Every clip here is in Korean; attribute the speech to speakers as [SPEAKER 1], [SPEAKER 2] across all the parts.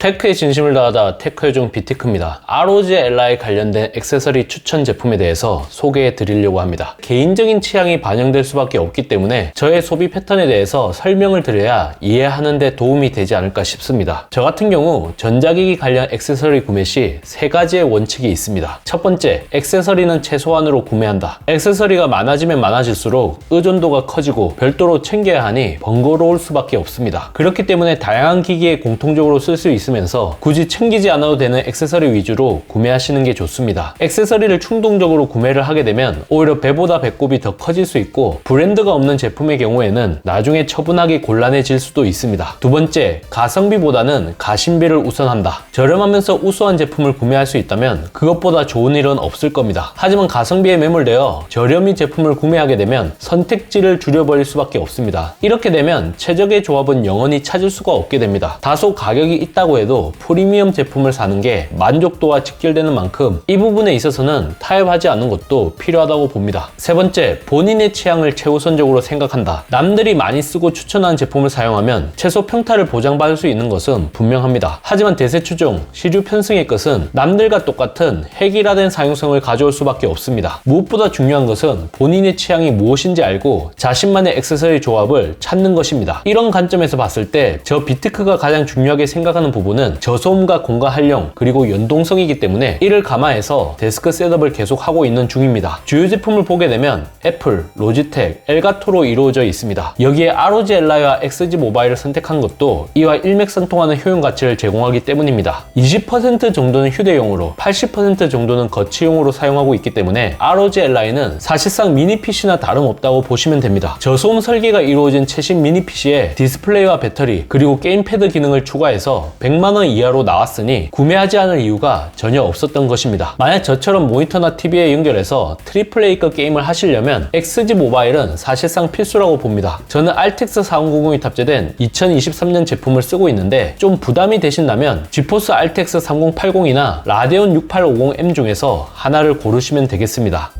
[SPEAKER 1] 테크의 진심을 다하다 테크의종 비티크입니다. ROG LI 관련된 액세서리 추천 제품에 대해서 소개해 드리려고 합니다. 개인적인 취향이 반영될 수밖에 없기 때문에 저의 소비 패턴에 대해서 설명을 드려야 이해하는 데 도움이 되지 않을까 싶습니다. 저 같은 경우 전자기기 관련 액세서리 구매 시 세 가지의 원칙이 있습니다. 첫 번째, 액세서리는 최소한으로 구매한다. 액세서리가 많아지면 많아질수록 의존도가 커지고 별도로 챙겨야 하니 번거로울 수밖에 없습니다. 그렇기 때문에 다양한 기기에 공통적으로 쓸 수 있 으면서 굳이 챙기지 않아도 되는 액세서리 위주로 구매하시는 게 좋습니다. 액세서리를 충동적으로 구매를 하게 되면 오히려 배보다 배꼽이 더 커질 수 있고 브랜드가 없는 제품의 경우에는 나중에 처분하기 곤란해질 수도 있습니다. 두 번째, 가성비보다는 가심비를 우선한다. 저렴하면서 우수한 제품을 구매할 수 있다면 그것보다 좋은 일은 없을 겁니다. 하지만 가성비에 매몰되어 저렴이 제품을 구매하게 되면 선택지를 줄여버릴 수밖에 없습니다. 이렇게 되면 최적의 조합은 영원히 찾을 수가 없게 됩니다. 다소 가격이 있다고 해도 프리미엄 제품을 사는 게 만족도와 직결되는 만큼 이 부분에 있어서는 타협하지 않는 것도 필요하다고 봅니다. 세 번째, 본인의 취향을 최우선적으로 생각한다. 남들이 많이 쓰고 추천하는 제품을 사용하면 최소 평타를 보장받을 수 있는 것은 분명합니다. 하지만 대세 추종, 시류 편승의 것은 남들과 똑같은 획일화된 사용성을 가져올 수밖에 없습니다. 무엇보다 중요한 것은 본인의 취향이 무엇인지 알고 자신만의 액세서리 조합을 찾는 것입니다. 이런 관점에서 봤을 때 저 비트크가 가장 중요하게 생각하는 부분 은 저소음과 공간 활용 그리고 연동성이기 때문에 이를 감안해서 데스크 셋업을 계속 하고 있는 중입니다. 주요 제품을 보게 되면 애플, 로지텍, 엘가토로 이루어져 있습니다. 여기에 ROG Li와 XG 모바일을 선택한 것도 이와 일맥상통하는 효용 가치를 제공하기 때문입니다. 20% 정도는 휴대용으로 80% 정도는 거치용으로 사용하고 있기 때문에 ROG Li는 사실상 미니 PC나 다름없다고 보시면 됩니다. 저소음 설계가 이루어진 최신 미니 PC에 디스플레이와 배터리 그리고 게임패드 기능을 추가해서 100만 원 이하로 나왔으니 구매하지 않을 이유가 전혀 없었던 것입니다. 만약 저처럼 모니터나 TV에 연결해서 트리플 A급 게임을 하시려면 XG 모바일은 사실상 필수라고 봅니다. 저는 RTX 4090이 탑재된 2023년 제품을 쓰고 있는데 좀 부담이 되신다면 지포스 RTX 3080이나 라데온 6850M 중에서 하나를 고르시면 되겠습니다.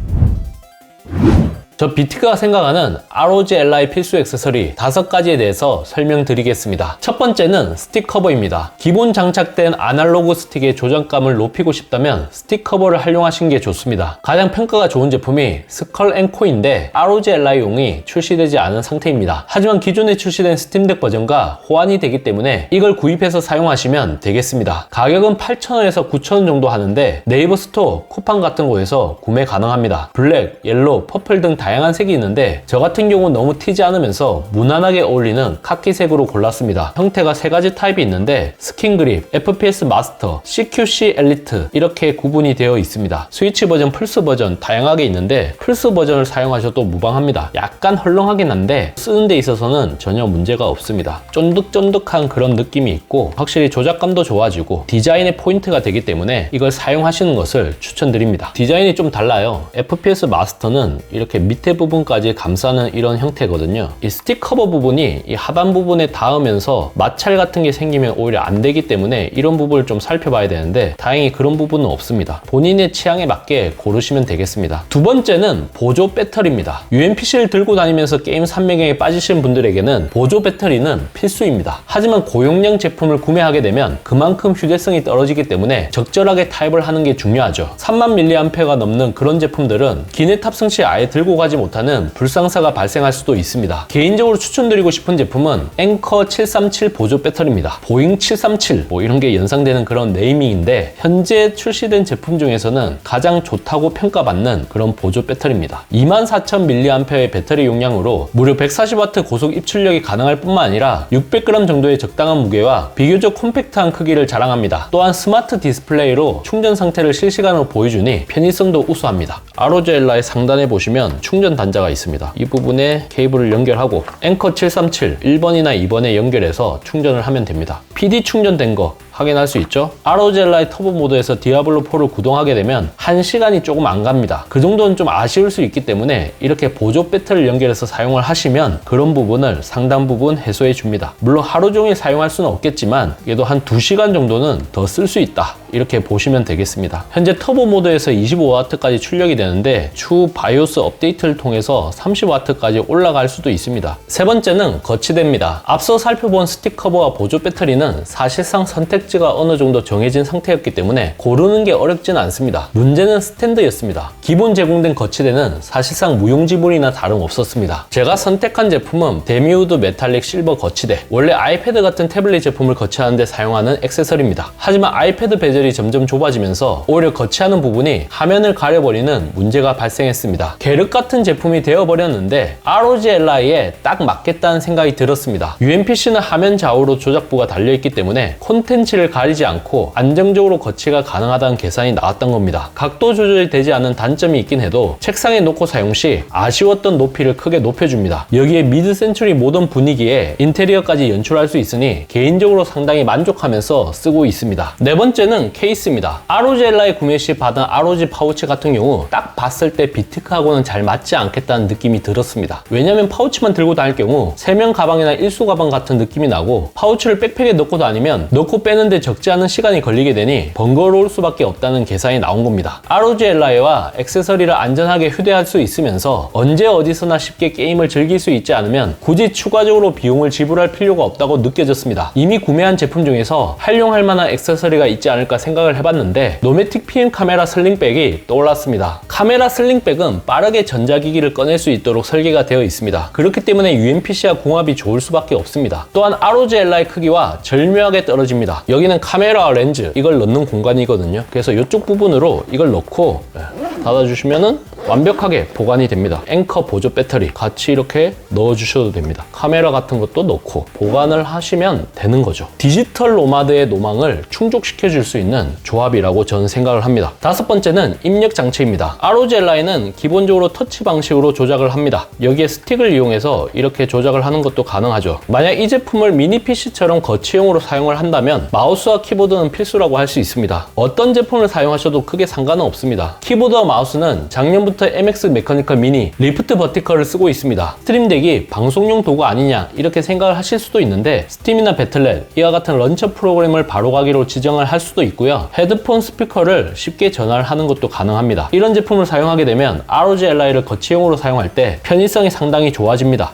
[SPEAKER 1] 저 비트가 생각하는 ROG Li 필수 액세서리 다섯 가지에 대해서 설명드리겠습니다. 첫 번째는 스틱 커버입니다. 기본 장착된 아날로그 스틱의 조작감을 높이고 싶다면 스틱 커버를 활용하시는 게 좋습니다. 가장 평가가 좋은 제품이 스컬 앤코인데 ROG Li용이 출시되지 않은 상태입니다. 하지만 기존에 출시된 스팀덱 버전과 호환이 되기 때문에 이걸 구입해서 사용하시면 되겠습니다. 가격은 8,000원에서 9,000원 정도 하는데 네이버 스토어, 쿠팡 같은 곳에서 구매 가능합니다. 블랙, 옐로우, 퍼플 등다 양한 색이 있는데 저 같은 경우는 너무 튀지 않으면서 무난하게 어울리는 카키색으로 골랐습니다. 형태가 세 가지 타입이 있는데 스킨 그립, FPS 마스터, CQC 엘리트 이렇게 구분이 되어 있습니다. 스위치 버전, 플스 버전 다양하게 있는데 플스 버전을 사용하셔도 무방합니다. 약간 헐렁하긴 한데 쓰는 데 있어서는 전혀 문제가 없습니다. 쫀득쫀득한 그런 느낌이 있고 확실히 조작감도 좋아지고 디자인의 포인트가 되기 때문에 이걸 사용하시는 것을 추천드립니다. 디자인이 좀 달라요. FPS 마스터는 이렇게 밑에 부분까지 감싸는 이런 형태거든요. 이 스틱 커버 부분이 이 하단 부분에 닿으면서 마찰 같은 게 생기면 오히려 안 되기 때문에 이런 부분을 좀 살펴봐야 되는데 다행히 그런 부분은 없습니다. 본인의 취향에 맞게 고르시면 되겠습니다. 두 번째는 보조 배터리입니다. UMPC를 들고 다니면서 게임 산매경에 빠지시는 분들에게는 보조 배터리는 필수입니다. 하지만 고용량 제품을 구매하게 되면 그만큼 휴대성이 떨어지기 때문에 적절하게 타입을 하는 게 중요하죠. 3만 mAh가 넘는 그런 제품들은 기내 탑승 시 아예 들고 가지 못하는 불상사가 발생할 수도 있습니다. 개인적으로 추천드리고 싶은 제품은 앵커 737 보조 배터리입니다. 보잉 737 뭐 이런 게 연상되는 그런 네이밍인데 현재 출시된 제품 중에서는 가장 좋다고 평가받는 그런 보조 배터리입니다. 24,000mAh의 배터리 용량으로 무려 140W 고속 입출력이 가능할 뿐만 아니라 600g 정도의 적당한 무게와 비교적 콤팩트한 크기를 자랑합니다. 또한 스마트 디스플레이로 충전 상태를 실시간으로 보여주니 편의성도 우수합니다. Li의 상단에 보시면 충전 단자가 있습니다. 이 부분에 케이블을 연결하고 앵커 737 1번이나 2번에 연결해서 충전을 하면 됩니다. PD 충전된 거 확인할 수 있죠. 아로젤라의 터보 모드에서 디아블로4를 구동하게 되면 1시간이 조금 안 갑니다. 그 정도는 좀 아쉬울 수 있기 때문에 이렇게 보조 배터리를 연결해서 사용을 하시면 그런 부분을 상당 부분 해소해 줍니다. 물론 하루 종일 사용할 수는 없겠지만 그래도 한 2시간 정도는 더 쓸 수 있다. 이렇게 보시면 되겠습니다. 현재 터보 모드에서 25W까지 출력이 되는데 추후 바이오스 업데이트를 통해서 30W까지 올라갈 수도 있습니다. 세 번째는 거치대입니다. 앞서 살펴본 스틱 커버와 보조 배터리는 사실상 선택 지가 어느 정도 정해진 상태였기 때문에 고르는 게 어렵지는 않습니다. 문제는 스탠드였습니다. 기본 제공된 거치대는 사실상 무용지물이나 다름없었습니다. 제가 선택한 제품은 데미우드 메탈릭 실버 거치대. 원래 아이패드 같은 태블릿 제품을 거치하는데 사용하는 액세서리입니다. 하지만 아이패드 베젤이 점점 좁아지면서 오히려 거치하는 부분이 화면을 가려버리는 문제가 발생했습니다. 계륵 같은 제품이 되어버렸는데 ROG Li에 딱 맞겠다는 생각이 들었습니다. UMPC는 화면 좌우로 조작부가 달려있기 때문에 콘텐츠를 가리지 않고 안정적으로 거치가 가능하다는 계산이 나왔던 겁니다. 각도 조절이 되지 않은 단점이 있긴 해도 책상에 놓고 사용 시 아쉬웠던 높이를 크게 높여줍니다. 여기에 미드 센츄리 모던 분위기에 인테리어까지 연출할 수 있으니 개인적으로 상당히 만족하면서 쓰고 있습니다. 네 번째는 케이스입니다. Li 구매 시 받은 ROG 파우치 같은 경우 딱 봤을 때 비트크하고는 잘 맞지 않겠다는 느낌이 들었습니다. 왜냐면 파우치만 들고 다닐 경우 세면 가방이나 일수 가방 같은 느낌이 나고 파우치를 백팩에 넣고 다니면 넣고 빼는 데 적지 않은 시간이 걸리게 되니 번거로울 수밖에 없다는 계산이 나온 겁니다. ROG Li와 액세서리를 안전하게 휴대할 수 있으면서 언제 어디서나 쉽게 게임을 즐길 수 있지 않으면 굳이 추가적으로 비용을 지불할 필요가 없다고 느껴졌습니다. 이미 구매한 제품 중에서 활용할 만한 액세서리가 있지 않을까 생각을 해봤는데 노메틱 PM 카메라 슬링백이 떠올랐습니다. 카메라 슬링백은 빠르게 전자기기를 꺼낼 수 있도록 설계가 되어 있습니다. 그렇기 때문에 UMPC와 궁합이 좋을 수밖에 없습니다. 또한 ROG Li 크기와 절묘하게 떨어집니다. 여기는 카메라 렌즈 이걸 넣는 공간이거든요. 그래서 이쪽 부분으로 이걸 넣고 네, 닫아주시면은 완벽하게 보관이 됩니다. 앵커 보조 배터리 같이 이렇게 넣어주셔도 됩니다. 카메라 같은 것도 넣고 보관을 하시면 되는 거죠. 디지털 노마드의 노망을 충족시켜 줄 수 있는 조합이라고 저는 생각을 합니다. 다섯 번째는 입력 장치입니다. ROG Li는 기본적으로 터치 방식으로 조작을 합니다. 여기에 스틱을 이용해서 이렇게 조작을 하는 것도 가능하죠. 만약 이 제품을 미니 PC처럼 거치용으로 사용을 한다면 마우스와 키보드는 필수라고 할 수 있습니다. 어떤 제품을 사용하셔도 크게 상관은 없습니다. 키보드와 마우스는 작년부터 MX 메커니컬 미니 리프트 버티컬을 쓰고 있습니다. 스트림덱이 방송용 도구 아니냐 이렇게 생각을 하실 수도 있는데 스팀이나 배틀넷 이와 같은 런처 프로그램을 바로 가기로 지정을 할 수도 있고요. 헤드폰 스피커를 쉽게 전화를 하는 것도 가능합니다. 이런 제품을 사용하게 되면 ROG Li를 거치용으로 사용할 때 편의성이 상당히 좋아집니다.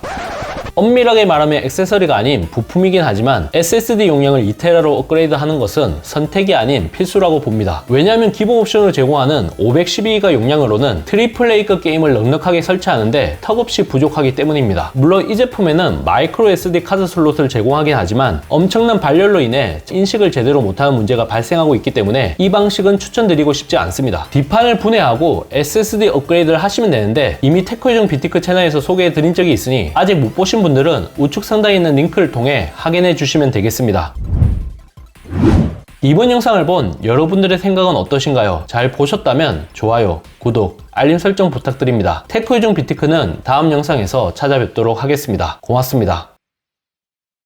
[SPEAKER 1] 엄밀하게 말하면 액세서리가 아닌 부품이긴 하지만 SSD 용량을 2TB로 업그레이드 하는 것은 선택이 아닌 필수라고 봅니다. 왜냐하면 기본 옵션을 제공하는 512기가 용량으로는 트리플 A급 게임을 넉넉하게 설치하는데 턱없이 부족하기 때문입니다. 물론 이 제품에는 마이크로 SD 카드 슬롯을 제공하긴 하지만 엄청난 발열로 인해 인식을 제대로 못하는 문제가 발생하고 있기 때문에 이 방식은 추천드리고 싶지 않습니다. 뒷판을 분해하고 SSD 업그레이드를 하시면 되는데 이미 테크유정 비티크 채널에서 소개해 드린 적이 있으니 아직 못 보신 분들은 우측 상단에 있는 링크를 통해 확인해 주시면 되겠습니다. 이번 영상을 본 여러분들의 생각은 어떠신가요? 잘 보셨다면 좋아요, 구독, 알림 설정 부탁드립니다. 테크유정 비티크는 다음 영상에서 찾아뵙도록 하겠습니다. 고맙습니다.